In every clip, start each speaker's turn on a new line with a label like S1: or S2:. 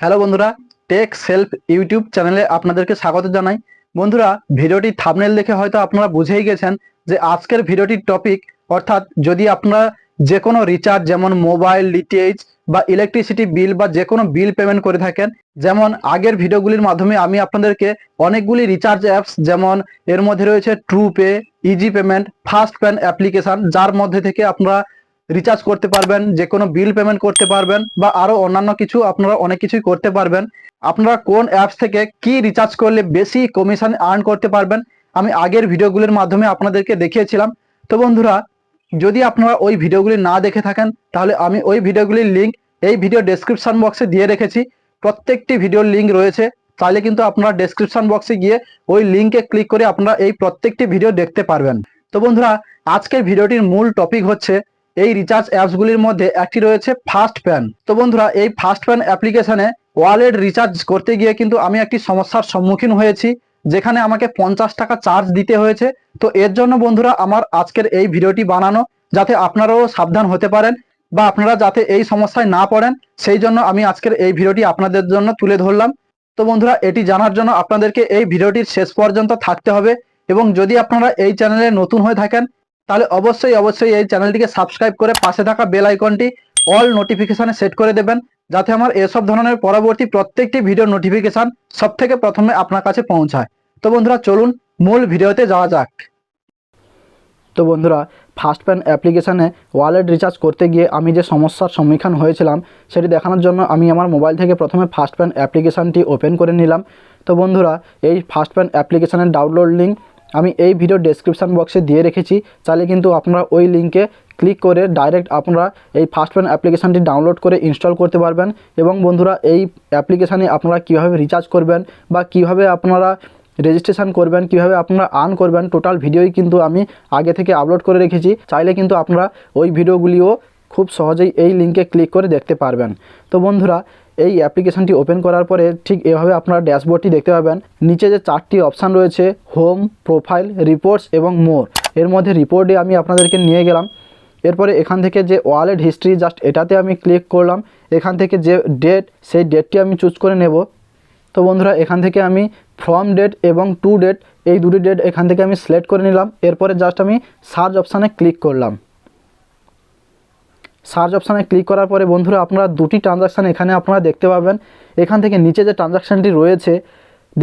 S1: Hello বন্ধুরা take self YouTube চ্যানেলে আপনাদেরকে স্বাগত জানাই। বন্ধুরা, ভিডিওটি থামনেল দেখে হয়তো আপনারা বুঝেই গেছেন যে আজকের ভিডিওটির টপিক অর্থাৎ যদি আপনারা যে কোনো রিচার্জ যেমন মোবাইল ডিটিএইচ বা ইলেকট্রিসিটি বিল বা যে কোনো বিল পেমেন্ট করে থাকেন, যেমন আগের ভিডিওগুলির মাধ্যমে আমি আপনাদেরকে অনেকগুলি রিচার্জ অ্যাপস যেমন এর মধ্যে রয়েছে true pay easy payment fast PAN application যার মধ্যে থেকে আপনারা রিচার্জ করতে পারবেন যে কোনো বিল পেমেন্ট করতে পারবেন বা আরও অন্যান্য কিছু আপনারা অনেক কিছুই করতে পারবেন। আপনারা কোন অ্যাপস থেকে কি রিচার্জ করলে বেশি কমিশন আর্ন করতে পারবেন, আমি আগের ভিডিওগুলির মাধ্যমে আপনাদেরকে দেখিয়েছিলাম। তো বন্ধুরা, যদি আপনারা ওই ভিডিওগুলি না দেখে থাকেন, তাহলে আমি ওই ভিডিওগুলির লিঙ্ক এই ভিডিও ডেসক্রিপশন বক্সে দিয়ে রেখেছি। প্রত্যেকটি ভিডিওর লিঙ্ক রয়েছে, তাহলে কিন্তু আপনারা ডেসক্রিপশন বক্সে গিয়ে ওই লিঙ্কে ক্লিক করে আপনারা এই প্রত্যেকটি ভিডিও দেখতে পারবেন। তো বন্ধুরা, আজকের ভিডিওটির মূল টপিক হচ্ছে এই রিচার্জ অ্যাপসগুলির মধ্যে একটি রয়েছে ফাস্ট প্যান তো বন্ধুরা, এই ফাস্ট প্যান অ্যাপ্লিকেশনে ওয়ালেট রিচার্জ করতে গিয়ে কিন্তু আমি একটি সমস্যার সম্মুখীন হয়েছি, যেখানে আমাকে পঞ্চাশ টাকা চার্জ দিতে হয়েছে। তো এর জন্য বন্ধুরা, আমার আজকের এই ভিডিওটি বানানো, যাতে আপনারাও সাবধান হতে পারেন বা আপনারা যাতে এই সমস্যায় না পড়েন, সেই জন্য আমি আজকের এই ভিডিওটি আপনাদের জন্য তুলে ধরলাম। তো বন্ধুরা, এটি জানার জন্য আপনাদেরকে এই ভিডিওটির শেষ পর্যন্ত থাকতে হবে এবং যদি আপনারা এই চ্যানেলে নতুন হয়ে থাকেন তাহলে অবশ্যই অবশ্যই এই চ্যানেলটিকে সাবস্ক্রাইব করে পাশে থাকা বেল আইকনটি অল নোটিফিকেশনে সেট করে দেবেন, যাতে আমার এসব ধরনের পরবর্তী প্রত্যেকটি ভিডিও নোটিফিকেশন সব থেকে প্রথমে আপনার কাছে পৌঁছায়। তো বন্ধুরা, চলুন মূল ভিডিওতে যাওয়া যাক। তো বন্ধুরা ফার্স্ট প্যান অ্যাপ্লিকেশানে ওয়ালেট রিচার্জ করতে গিয়ে আমি যে সমস্যার সম্মুখীন হয়েছিলাম, সেটি দেখানোর জন্য আমি আমার মোবাইল থেকে প্রথমে ফার্স্ট প্যান অ্যাপ্লিকেশানটি ওপেন করে নিলাম। তো বন্ধুরা, এই ফার্স্ট প্যান অ্যাপ্লিকেশানের ডাউনলোড লিঙ্ক আমি এই ভিডিও ডেসক্রিপশন বক্সে দিয়ে রেখেছি। চাইলে কিন্তু আপনারা ওই লিঙ্কে ক্লিক করে ডাইরেক্ট আপনারা এই ফার্স্ট প্যান অ্যাপ্লিকেশানটি ডাউনলোড করে ইনস্টল করতে পারবেন। এবং বন্ধুরা, এই অ্যাপ্লিকেশানে আপনারা কীভাবে রিচার্জ করবেন বা কীভাবে আপনারা রেজিস্ট্রেশন করবেন, কীভাবে আপনারা আর্ন করবেন টোটাল ভিডিওই কিন্তু আমি আগে থেকে আপলোড করে রেখেছি। চাইলে কিন্তু আপনারা ওই ভিডিওগুলিও খুব সহজেই এই লিঙ্কে ক্লিক করে দেখতে পারবেন। তো বন্ধুরা এই অ্যাপ্লিকেশনটি ওপেন করার পরে ঠিক এভাবে আপনারা ড্যাশবোর্ডটি দেখতে পাবেন। নিচে যে চারটি অপশান রয়েছে, হোম, প্রোফাইল, রিপোর্টস এবং মোর। এর মধ্যে রিপোর্টে আমি আপনাদেরকে নিয়ে গেলাম। এরপরে এখান থেকে যে ওয়ালেট হিস্ট্রি, জাস্ট এটাতে আমি ক্লিক করলাম। এখান থেকে যে ডেট, সেই ডেটটি আমি চুজ করে নেব। তো বন্ধুরা, এখান থেকে আমি ফ্রম ডেট এবং টু ডেট, এই দুটি ডেট এখান থেকে আমি সিলেক্ট করে নিলাম। এরপরে জাস্ট আমি সার্চ অপশানে ক্লিক করলাম। সার্চ অপশানে ক্লিক করার পরে বন্ধুরা আপনারা দুটি ট্রানজাকশান এখানে আপনারা দেখতে পাবেন। এখান থেকে নিচে যে ট্রানজাকশানটি রয়েছে,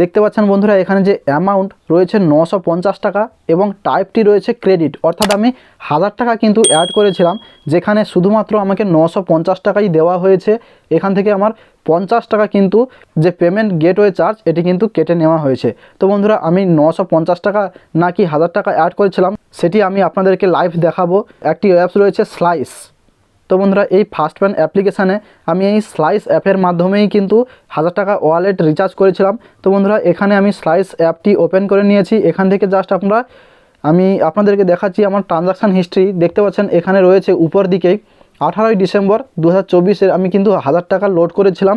S1: দেখতে পাচ্ছেন বন্ধুরা এখানে যে অ্যামাউন্ট রয়েছে নশো টাকা এবং টাইপটি রয়েছে ক্রেডিট অর্থাৎ আমি হাজার টাকা কিন্তু অ্যাড করেছিলাম, যেখানে শুধুমাত্র আমাকে নশো টাকাই দেওয়া হয়েছে। এখান থেকে আমার পঞ্চাশ টাকা কিন্তু যে পেমেন্ট গেটওয়ে চার্জ এটি কিন্তু কেটে নেওয়া হয়েছে। তো বন্ধুরা আমি নশো টাকা নাকি হাজার টাকা অ্যাড করেছিলাম, সেটি আমি আপনাদেরকে লাইভ দেখাবো। একটি অ্যাপস রয়েছে স্লাইস তো বন্ধুরা, এই ফার্স্ট প্যান অ্যাপ্লিকেশানে আমি এই স্লাইস অ্যাপের মাধ্যমেই কিন্তু হাজার টাকা ওয়ালেট রিচার্জ করেছিলাম। তো বন্ধুরা, এখানে আমি স্লাইস অ্যাপটি ওপেন করে নিয়েছি। এখান থেকে জাস্ট আপনারা, আমি আপনাদেরকে দেখাচ্ছি আমার ট্রানজাকশান হিস্ট্রি দেখতে পাচ্ছেন, এখানে রয়েছে উপর দিকেই আঠারোই ডিসেম্বর দু হাজার আমি কিন্তু হাজার টাকা লোড করেছিলাম,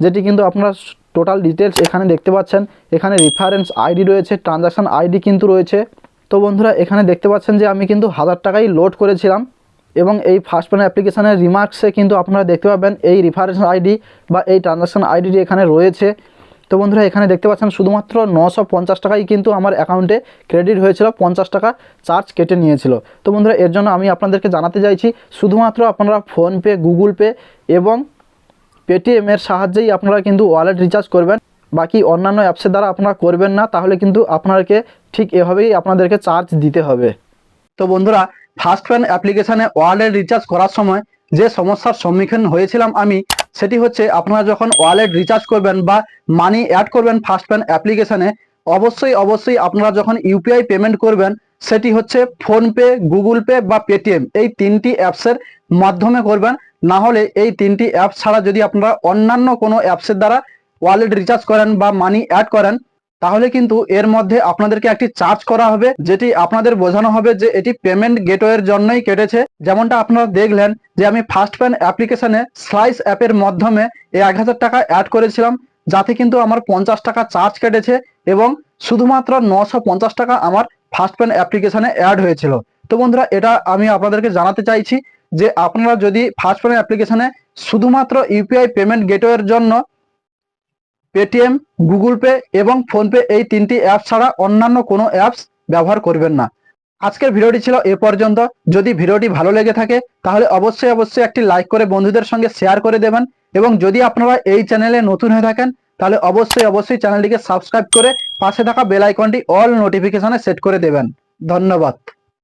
S1: যেটি কিন্তু আপনারা টোটাল ডিটেলস এখানে দেখতে পাচ্ছেন। এখানে রেফারেন্স আইডি রয়েছে ট্রানজাকশান আইডি কিন্তু রয়েছে। তো বন্ধুরা, এখানে দেখতে পাচ্ছেন যে আমি কিন্তু হাজার টাকাই লোড করেছিলাম। এবং এই ফার্স্ট প্যান অ্যাপ্লিকেশানের রিমার্কসে কিন্তু আপনারা দেখতে পাবেন এই রিফারেন্স আইডি বা এই ট্রানজাকশান আইডিটি এখানে রয়েছে। তো বন্ধুরা, এখানে দেখতে পাচ্ছেন শুধুমাত্র নশো পঞ্চাশ টাকাই কিন্তু আমার অ্যাকাউন্টে ক্রেডিট হয়েছিল, পঞ্চাশ টাকা চার্জ কেটে নিয়েছিল। তো বন্ধুরা, এর জন্য আমি আপনাদেরকে জানাতে চাইছি, শুধুমাত্র আপনারা ফোনপে গুগল পে এবং পেটিএমের সাহায্যেই আপনারা কিন্তু ওয়ালেট রিচার্জ করবেন। বাকি অন্যান্য অ্যাপসের দ্বারা আপনারা করবেন না, তাহলে কিন্তু আপনাকে ঠিক এভাবেই আপনাদেরকে চার্জ দিতে হবে। তো বন্ধুরা ফার্স্ট প্যান অ্যাপ্লিকেশানে ওয়ালেট রিচার্জ করার সময় যে সমস্যার সম্মুখীন হয়েছিলাম আমি, সেটি হচ্ছে আপনারা যখন ওয়ালেট রিচার্জ করবেন বা মানি অ্যাড করবেন ফার্স্ট প্যান অ্যাপ্লিকেশানে অবশ্যই অবশ্যই আপনারা যখন ইউপিআই পেমেন্ট করবেন, সেটি হচ্ছে ফোনপে গুগল পে বা পেটিএম এই তিনটি অ্যাপসের মাধ্যমে করবেন। না হলে এই তিনটি অ্যাপস ছাড়া যদি আপনারা অন্যান্য কোনো অ্যাপসের দ্বারা ওয়ালেট রিচার্জ করেন বা মানি অ্যাড করেন তাহলে কিন্তু এর মধ্যে আপনাদেরকে একটি চার্জ করা হবে, যেটি আপনাদের বোঝানো হবে যে এটি পেমেন্ট গেটওয়ের জন্যই কেটেছে। যেমনটা আপনারা দেখলেন যে আমি ফার্স্ট প্যান অ্যাপ্লিকেশনে স্লাইস অ্যাপের মাধ্যমে এই এক হাজার টাকা অ্যাড করেছিলাম, যাতে কিন্তু আমার পঞ্চাশ টাকা চার্জ কেটেছে এবং শুধুমাত্র নশো পঞ্চাশ টাকা আমার ফার্স্ট প্যান অ্যাপ্লিকেশনে অ্যাড হয়েছিল। তো বন্ধুরা, এটা আমি আপনাদেরকে জানাতে চাইছি যে আপনারা যদি ফার্স্ট প্যান অ্যাপ্লিকেশনে শুধুমাত্র ইউপিআই পেমেন্ট গেটওয়ের জন্য পেটিএম, গুগল পে এবং ফোনপে এই তিনটি অ্যাপ ছাড়া অন্যান্য কোনো অ্যাপস ব্যবহার করবেন না। আজকের ভিডিওটি ছিল এ পর্যন্ত। যদি ভিডিওটি ভালো লেগে থাকে, তাহলে অবশ্যই অবশ্যই একটি লাইক করে বন্ধুদের সঙ্গে শেয়ার করে দেবেন এবং যদি আপনারা এই চ্যানেলে নতুন হয়ে থাকেন, তাহলে অবশ্যই অবশ্যই চ্যানেলটিকে সাবস্ক্রাইব করে পাশে থাকা বেল আইকনটি অল নোটিফিকেশনে সেট করে দেবেন। ধন্যবাদ।